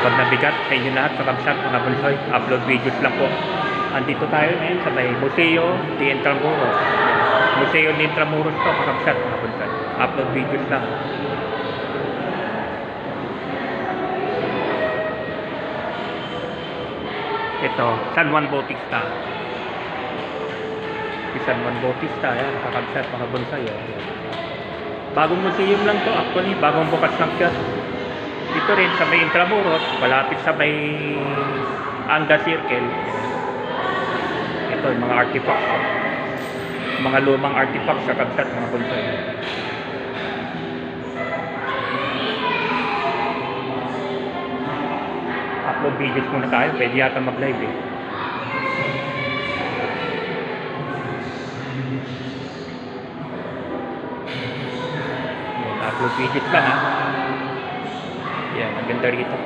Pag nabigat sa inyo lahat sa Kamsat, mga bunsoy, upload videos lang po. Andito tayo ngayon sa may Museo de Intramuros. Museo de Intramuros to, mga Kamsat, mga bunsoy. Upload videos lang. Ito, San Juan Bautista. San Juan Bautista, yan, kakabsat, mga bonsai. Yan. Bagong museum lang to, actually, bagong bukas lang siya. Dito rin sa may Intramuros, malapit sa may Anga Circle. Ito, yung mga artifacts. Mga lumang artifacts sa kabsat, mga bonsai. Upload videos muna tayo, pwede yata mag-live eh. Yan, upload videos lang ha. Yan, ganda rito.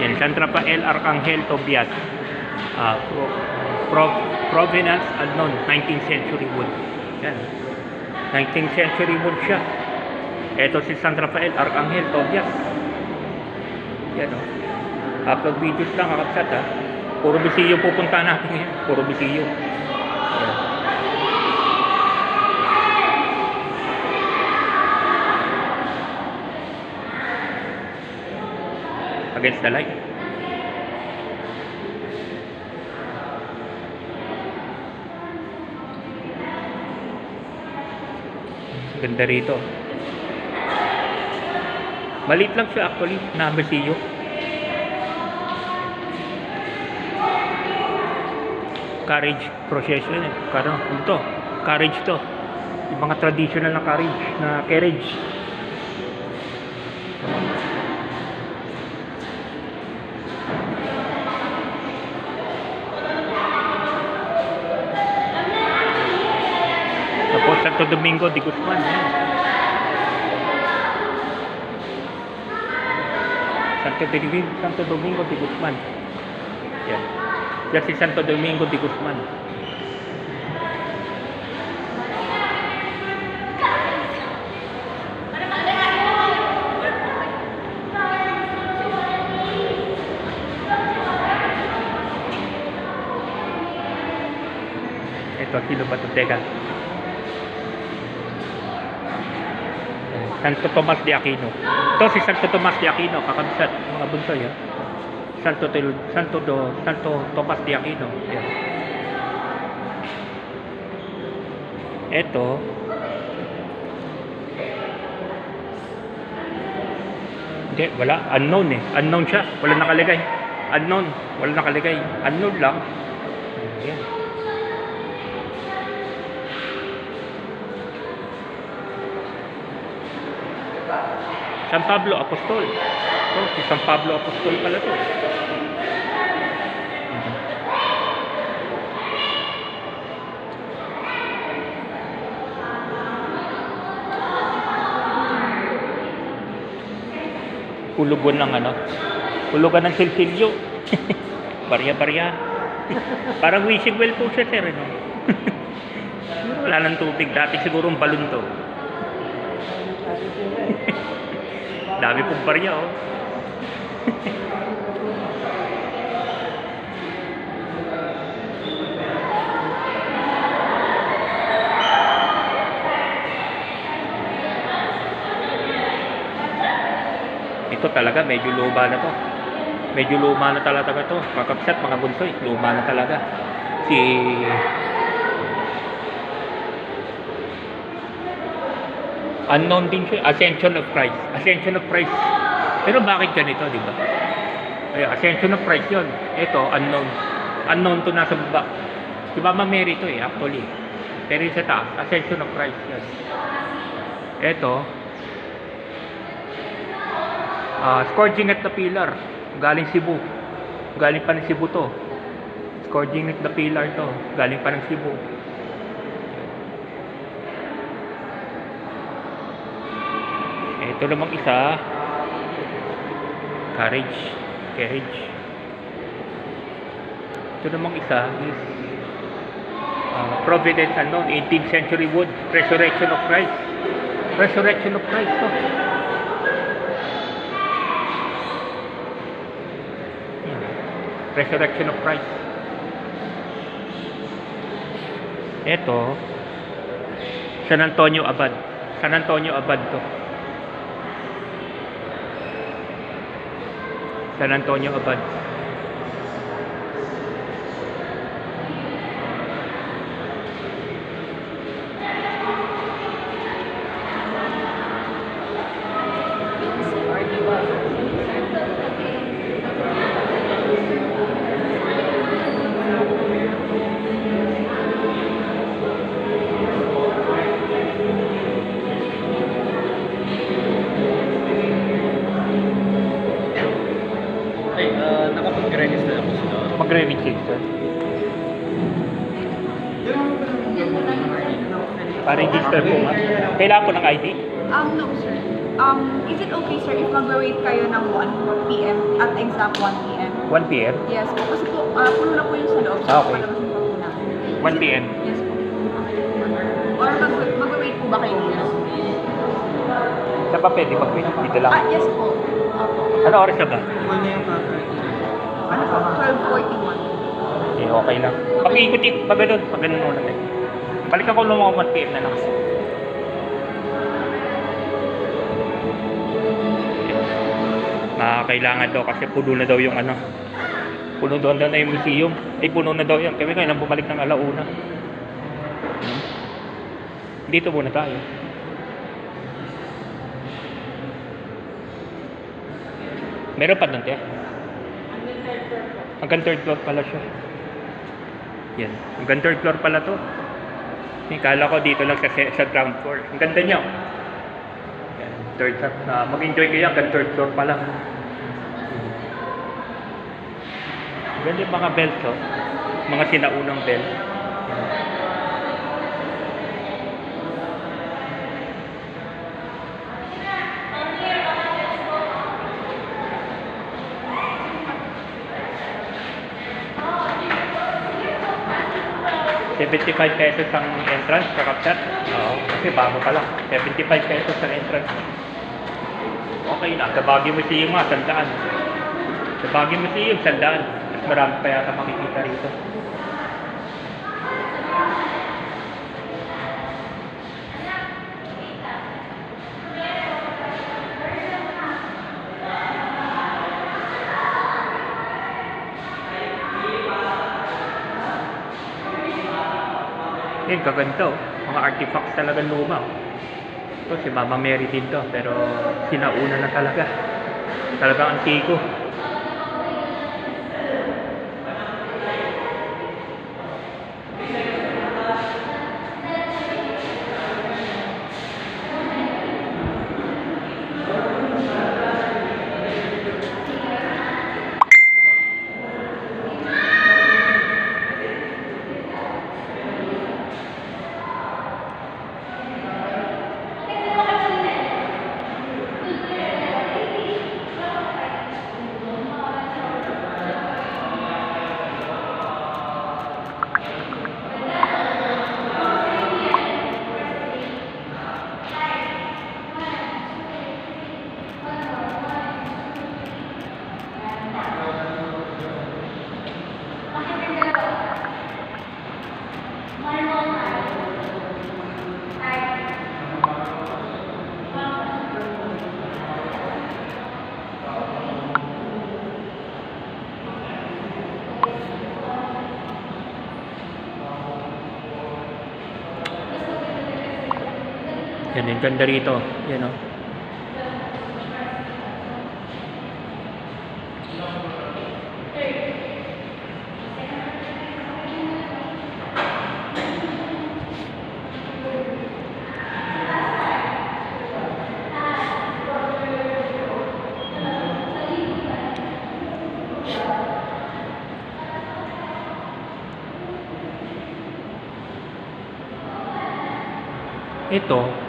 Yan, San Rafael Arcangel Tobias. Ah, pro, pro, provenance unknown, 19th century wood. Yan. 19th century wood siya. Ito si San Rafael Arcangel Tobias. Yan o. Upload videos lang kakapsat ha. Puro bisiyo pupunta natin ngayon. Puro bisiyo. Against the light. Ganda rito. Maliit lang siya actually, na basiyo. Carriage procession eh. Kano, ano to? Carriage to. Yung mga traditional na carriage, na carriage. Santo Domingo de Guzman. Yan. Santo Domingo, Santo Domingo de Guzman. Yan. Yan si Santo Domingo de Guzman. Ito, sino ba ito? Teka. Santo Tomas de Aquino. Ito si Santo Tomas de Aquino, kakabsat, mga bunsoy. Ha? Santo, Santo, do, Santo Tomas de Aquino. Yan. Ito, hindi, wala. Unknown eh. Unknown siya. Wala nakalagay. Unknown. Wala nakalagay. Unknown lang. Yan. San Pablo Apostol. Ito, si San Pablo Apostol pala to. Hulugan ng ano? Hulugan ng silsilyo. Barya-barya. Parang wishing well po siya, sir. Ano? Wala ng tubig. Dati siguro balon to. Dami pong barya, oh. Ito talaga, medyo luma na to. Medyo luma na talaga to. Makapsat, mga bunsoy, luma na talaga. Si unknown din siya. Ascension of Christ. Ascension of Christ. Pero bakit ganito, di ba? Ay, Ascension of Christ yun. Ito, unknown. Unknown to nasa baba. Si Mama Mary to eh, actually. Pero yung sa taas, Ascension of Christ yun. Ito, ah Scourging at the Pillar. Galing Cebu. Galing pa ng Cebu to. Scourging at the Pillar to. Galing pa ng Cebu. Ito namang isa, carriage, carriage. Ito namang isa is Uh, Providence unknown, 18th century wood. Resurrection of Christ. Resurrection of Christ to. Resurrection of Christ. Ito, San Antonio Abad. San Antonio Abad to. San Antonio Abad. Sa Magre-register. Pa-register po nga. Kailangan po ng ID? Um, no, sir. Um, is it okay, sir, if mag-wait kayo ng 1 p.m. at exact 1 p.m.? 1 p.m. Yes po. Kasi po, uh, puno na po yung sa loob. So, Ah, okay. palabasin pa po namin. 1 p.m. Yes po. Or mag- mag-wait po ba kayo dito? Sa pa pwede pag dito lang. Ah, yes po. Opo. Ano oras na ba? Full na yung. Ano po? 12.41. Eh, okay lang. Pag-ikot-ikot, pag ganun, pag ganun muna tayo. Balik ako ng mga 1 p.m. na lang. Ah, kailangan daw kasi puno na daw yung ano. Puno doon daw na yung museum. Eh, puno na daw yan. Kami ang bumalik ng alauna. Hmm. Dito muna tayo. Meron pa doon, te? Hanggang third floor pala siya. Yan. Hanggang third floor pala to. Hindi, kala ko dito lang sa, sa ground floor. Ang ganda niya. Oh. Yan. Third floor. Uh, Mag-enjoy kayo hanggang third floor pala. Ganda yung mga belt to. Mga sinaunang belt. Yan. 75 pesos ang entrance sa Kapsat. Oo, kasi bago pa lang. 75 pesos ang entrance. Okay na, sa Baguio Museum nga, sandaan. Sa Baguio Museum, sandaan. Marami pa yata makikita rito. Yan, kaganda oh. Mga artifacts talaga luma. Ito, si Mama Mary din to, pero sinauna na talaga. Talagang antiko. Yan, yung ganda rito. Yan oh. o. Ito,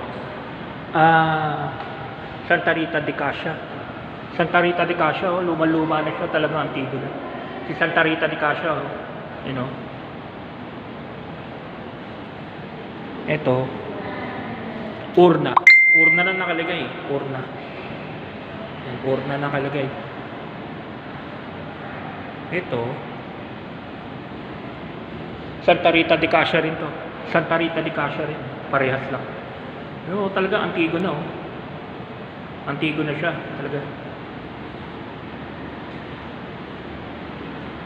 ah, Santa Rita de Cassia. Santa Rita de Cassia, oh, luma-luma na siya, talagang antigo na. Si Santa Rita de Cassia, oh, you know. Ito, urna. Urna na nakalagay. Urna. Yan, urna nakalagay. Ito, Santa Rita de Cassia rin to. Santa Rita de Cassia rin. Parehas lang. Pero talaga antigo na oh. Antigo na siya. Talaga.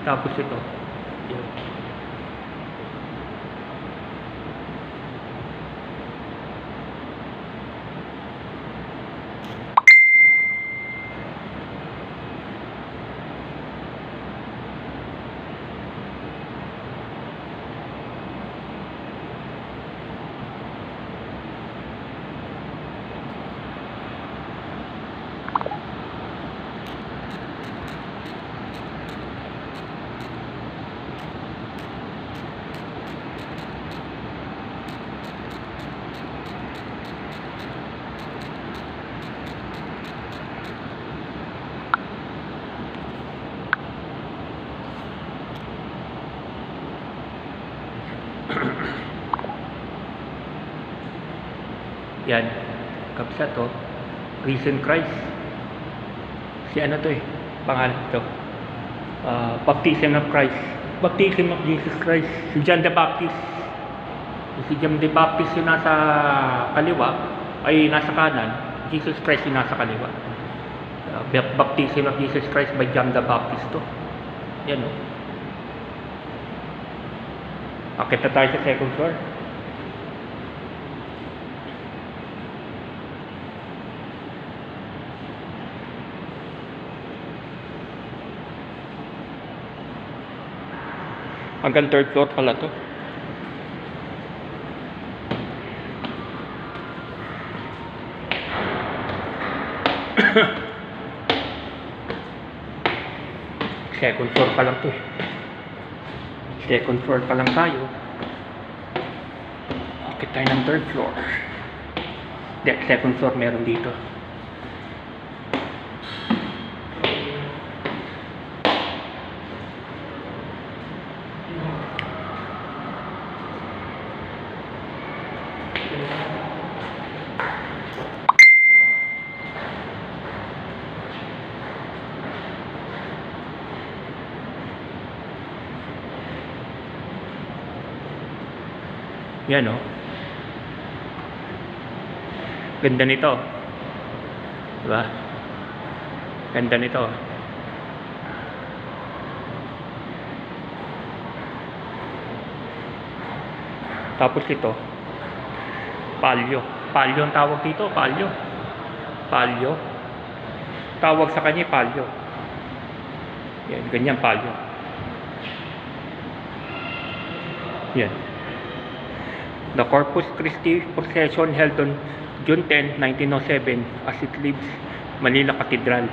Tapos ito. Yan. Yan. Kapsa to. Recent Christ. Si ano to eh. Pangalan to. Ah, Baptism of Christ. Baptism of Jesus Christ. Si John the Baptist. Si John the Baptist yung nasa kaliwa. Ay, nasa kanan. Jesus Christ yung nasa kaliwa. Bap- Baptism of Jesus Christ by John the Baptist to. Yan o. Akit na tayo sa second floor. Hanggang third floor pala to. Second floor pa lang to eh. Second floor pa lang tayo. Akit tayo ng third floor. Second floor meron dito. Yan o. Ganda nito. Diba? Ganda nito. Tapos ito. Palyo. Palyo ang tawag dito. Palyo. Palyo. Tawag sa kanya palyo. Yan, ganyan palyo. Yan. The Corpus Christi procession held on June 10, 1907 as it leaves Manila Cathedral.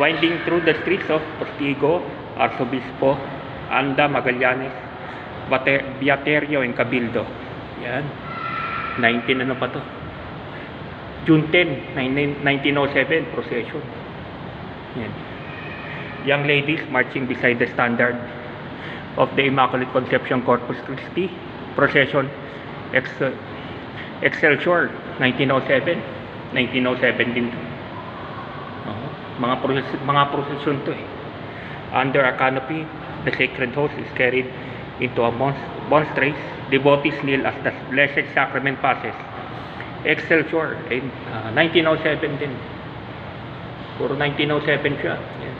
Winding through the streets of Postigo, Arsobispo, Anda, Magallanes, Bate- Biaterio, and Cabildo. Yan. 19 ano pa to? June 10, 19- 1907 procession. Yan. Young ladies marching beside the standard of the Immaculate Conception Corpus Christi procession. Ex- Excelsior 1907 1907 din to. Oo. mga proses- mga procession to eh. Under a canopy the sacred host is carried into a mons- monstrance devotees kneel as the blessed sacrament passes. Excelsior in ah, 1907 din. Puro 1907 siya. Yan.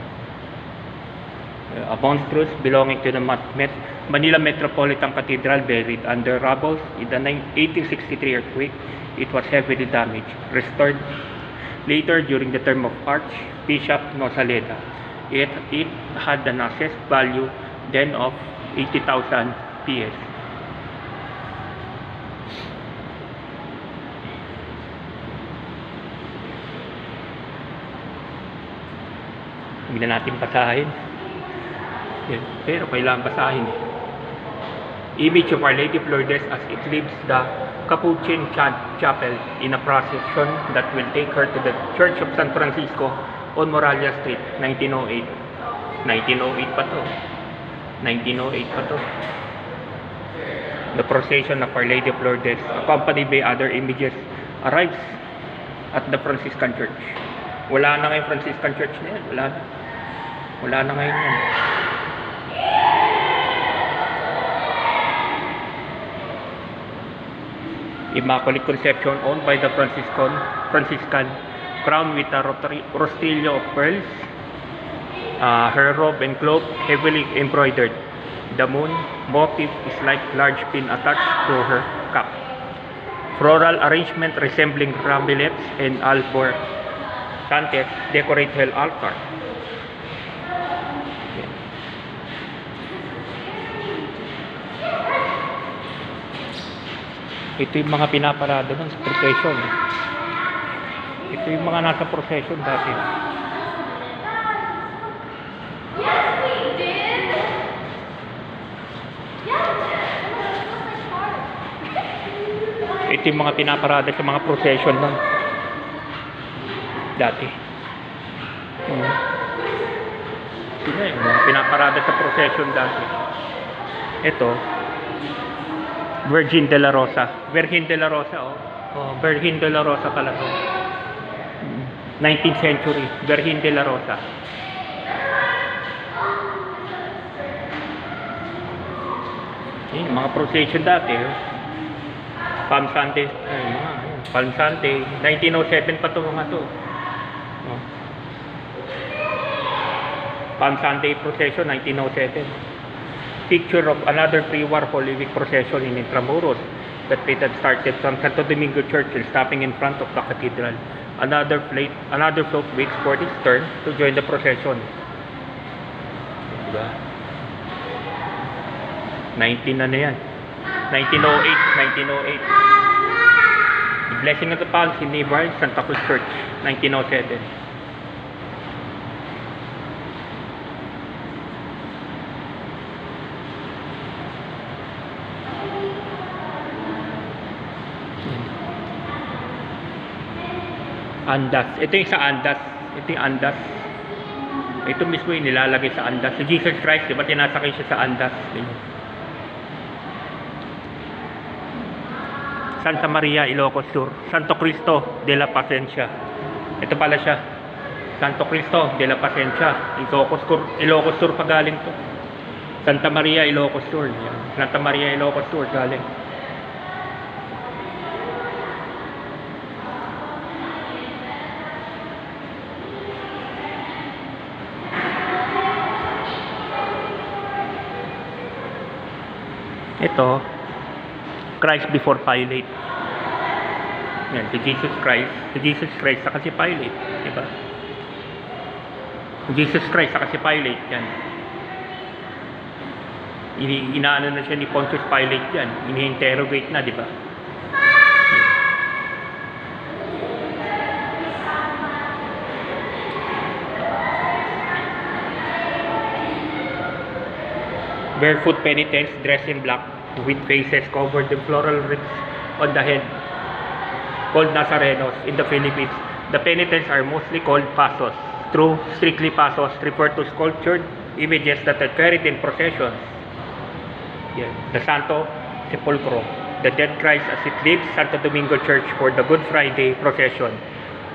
Uh, a monstrous belonging to the Met- Manila Metropolitan Cathedral buried under rubble in the nine- 1863 earthquake. It was heavily damaged. Restored later during the term of Archbishop Nosaleda. It, it had an assessed value then of 80,000 PS. Hindi na natin basahin. Yan. Pero kailangan basahin eh. Image of Our Lady of Lourdes as it leaves the Capuchin Cha- Chapel in a procession that will take her to the Church of San Francisco on Moralia Street, 1908. 1908 pa to. 1908 pa to. The procession of Our Lady of Lourdes, accompanied by other images, arrives at the Franciscan Church. Wala na ngayon Franciscan Church na yan. Wala na. Wala na ngayon yan. Immaculate Conception owned by the Franciscan, Franciscan crowned with a rotary, rostilio of pearls. Uh, her robe and cloak heavily embroidered. The moon motif is like large pin attached to her cap. Floral arrangement resembling ramblets and albor cantes decorate her altar. Ito yung mga pinaparada nun sa procession. Ito yung mga nasa procession dati. Ito yung mga pinaparada sa mga procession nun. Dati. Hmm. Ito yung mga pinaparada sa procession dati. Ito, Virgin de la Rosa. Virgin de la Rosa, oh. oh Virgin de la Rosa pala to. 19th century. Virgin de la Rosa. Yun, mga procession dati. Oh. Palm Sunday. Ay, mga, Palm Sunday. 1907 pa to mga to. Oh. Palm Sunday procession, 1907 picture of another pre-war Holy Week procession in Intramuros that it had started from Santo Domingo Church and stopping in front of the cathedral. Another float, another float waits for its turn to join the procession. Diba? 19 na na yan. 1908, 1908. The Blessing of the Palms in Nevarre, Santa Cruz Church, 1907. Andas. Ito yung sa Andas. Ito yung Andas. Ito mismo yung nilalagay sa Andas. Si Jesus Christ, di ba tinasakay siya sa Andas? Ganyan. Santa Maria, Ilocos Sur. Santo Cristo de la Pacencia. Ito pala siya. Santo Cristo de la Pacencia. Ilocos Sur, Ilocos Sur pa galing to. Santa Maria, Ilocos Sur. Santa Maria, Ilocos Sur galing. Ito, Christ before Pilate. Yan, si Jesus Christ. Si Jesus Christ, saka si Pilate. Diba? Jesus Christ, saka si Pilate. Yan. Inaano na siya ni Pontius Pilate yan. Ini-interrogate na, di Barefoot penitents dressed in black with faces covered in floral wreaths on the head called Nazarenos in the Philippines. The penitents are mostly called pasos. True, strictly pasos refer to sculptured images that are carried in processions. Yeah. The Santo Sepulcro, the Dead Christ as it leaves Santo Domingo Church for the Good Friday procession.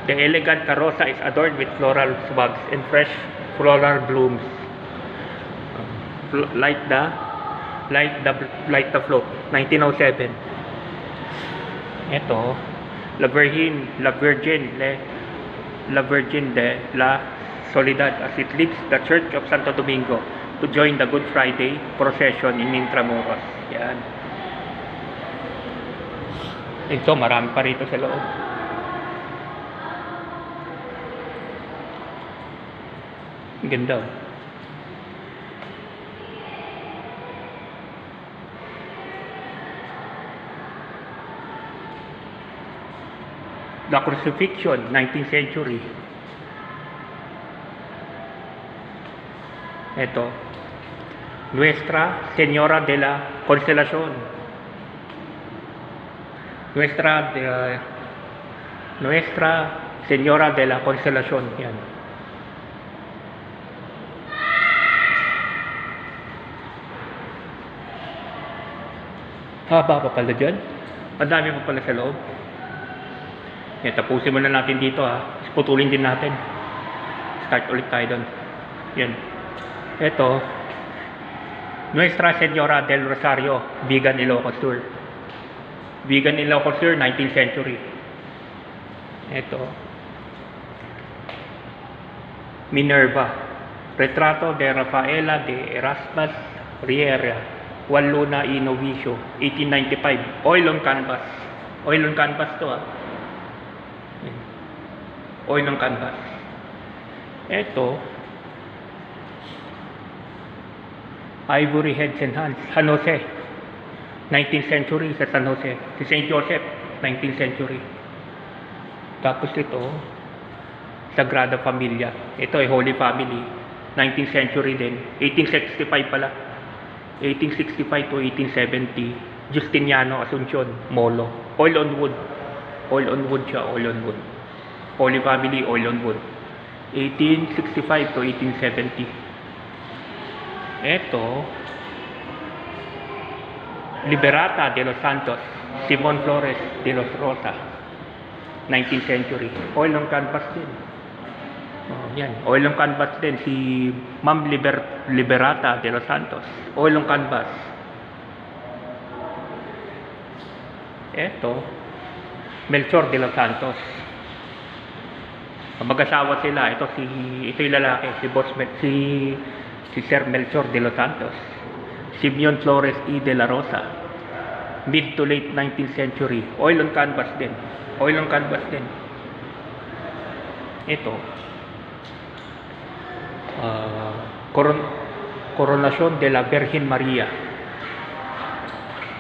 The elegant carroza is adorned with floral swags and fresh floral blooms. Light the light the light the float. 1907 ito La Virgin La Virgin le, La Virgin de la Soledad as it leaves the Church of Santo Domingo to join the Good Friday procession in Intramuros. Yan. Ito marami pa rito sa loob. Ganda oh. The Crucifixion, 19th century. Ito. Nuestra Señora de la Consolación. Nuestra de, Nuestra Señora de la Consolación. Yan. Haba pa pala dyan. Ang dami pa pala sa loob. Yan, tapusin muna natin dito ha. Putulin din natin. Start ulit tayo doon. Yan. Ito. Nuestra Senora del Rosario, Vegan Ilocos Sur. Vegan Ilocos Sur, 19th century. Ito. Minerva. Retrato de Rafaela de Erasmus Riera. Juan Luna y Novicio. 1895. Oil on canvas. Oil on canvas to ah. Oil on canvas. Ito. Ivory Heads and Hands. San Jose. 19th century sa San Jose. Si St. Joseph. 19th century. Tapos ito, Sagrada Familia. Ito ay Holy Family. 19th century din. 1865 pala. 1865 to 1870. Justiniano Asuncion, Molo. Oil on wood. Oil on wood siya, oil on wood. Holy Family, oil on wood. 1865 to 1870. Ito, Liberata de los Santos, Simon Flores de los Rosa. 19th century. Oil on canvas din. Oh, yan. Oil on canvas din. Si Ma'am Liber, Liberata de los Santos. Oil on canvas. Ito, Melchor de los Santos. Mag-asawa sila. Ito si ito yung lalaki, si Boss Mel, si si Sir Melchor de los Santos. Simeon Flores y de la Rosa. Mid to late 19th century. Oil on canvas din. Oil on canvas din. Ito. ah coron Coronation de la Virgin Maria.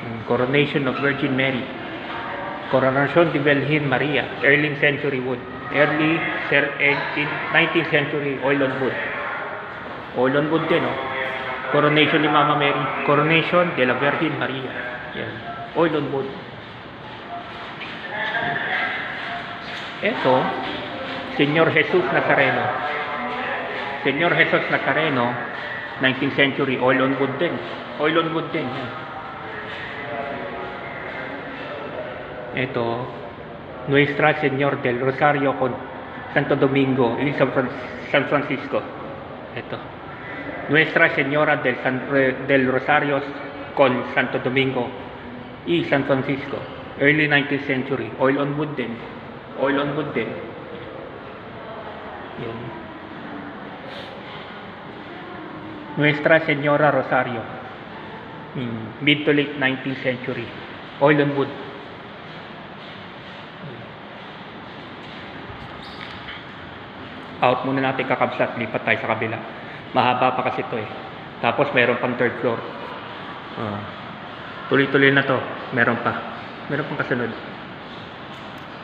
Mm, Coronation of Virgin Mary. Coronation de Virgin Maria. Early century wood. Early ser- 18 19th century oil on wood. Oil on wood din, oh. Coronation ni Mama Mary. Coronation de la Virgin Maria. Yan. Oil on wood. Ito, Señor Jesus Nazareno. Señor Jesus Nazareno, 19th century, oil on wood din. Oil on wood din. Yan. Ito, Nuestra Señor del Rosario con Santo Domingo in San, Fran- San Francisco. Ito. Nuestra Señora del, San- del Rosario con Santo Domingo y San Francisco. Early 19th century. Oil on wood din. Oil on wood din. Yan. Nuestra Señora Rosario. Mm, Mid to late 19th century. Oil on wood. Out muna natin kakabsat. Lipat tayo sa kabila. Mahaba pa kasi ito eh. Tapos meron pang third floor. Ah. tuloy-tuloy na to. Meron pa. Meron pang kasunod.